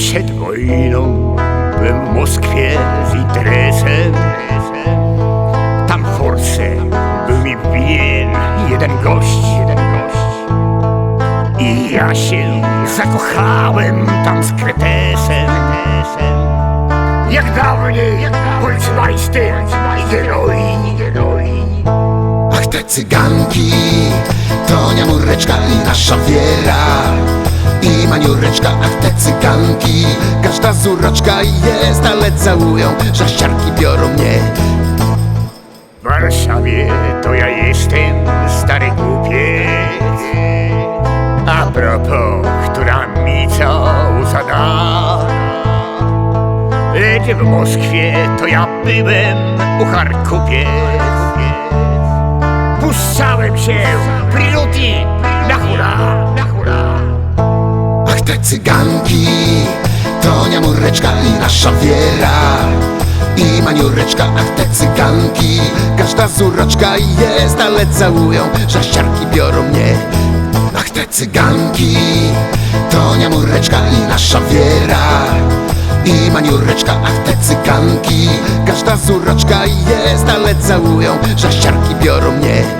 Przed wojną w Moskwie z interesem. Tam forsę był mi winien jeden gość. I ja się zakochałem tam z kretesem Jak dawniej polcmajster i heroi. Ach te cyganki, to niamureczka i nasza wiera. I Maniureczka, ach te cyganki. Każda z uroczka jest, ale całują Żaściarki biorą mnie. W Warszawie to ja jestem stary głupiec A propos, która mi co zada Lecz w Moskwie to ja byłem ucharkupiec Puszczałem się priluti na hura, na hura te cyganki, Tonia Mureczka i nasza Wiera. I Maniureczka, ach te cyganki. Każda z uroczka jest, ale całują Żaściarki biorą mnie. Ach te cyganki, Tonia Mureczka i nasza Wiera. I Maniureczka, ach te cyganki. Każda z uroczka jest, ale całują Żaściarki biorą mnie!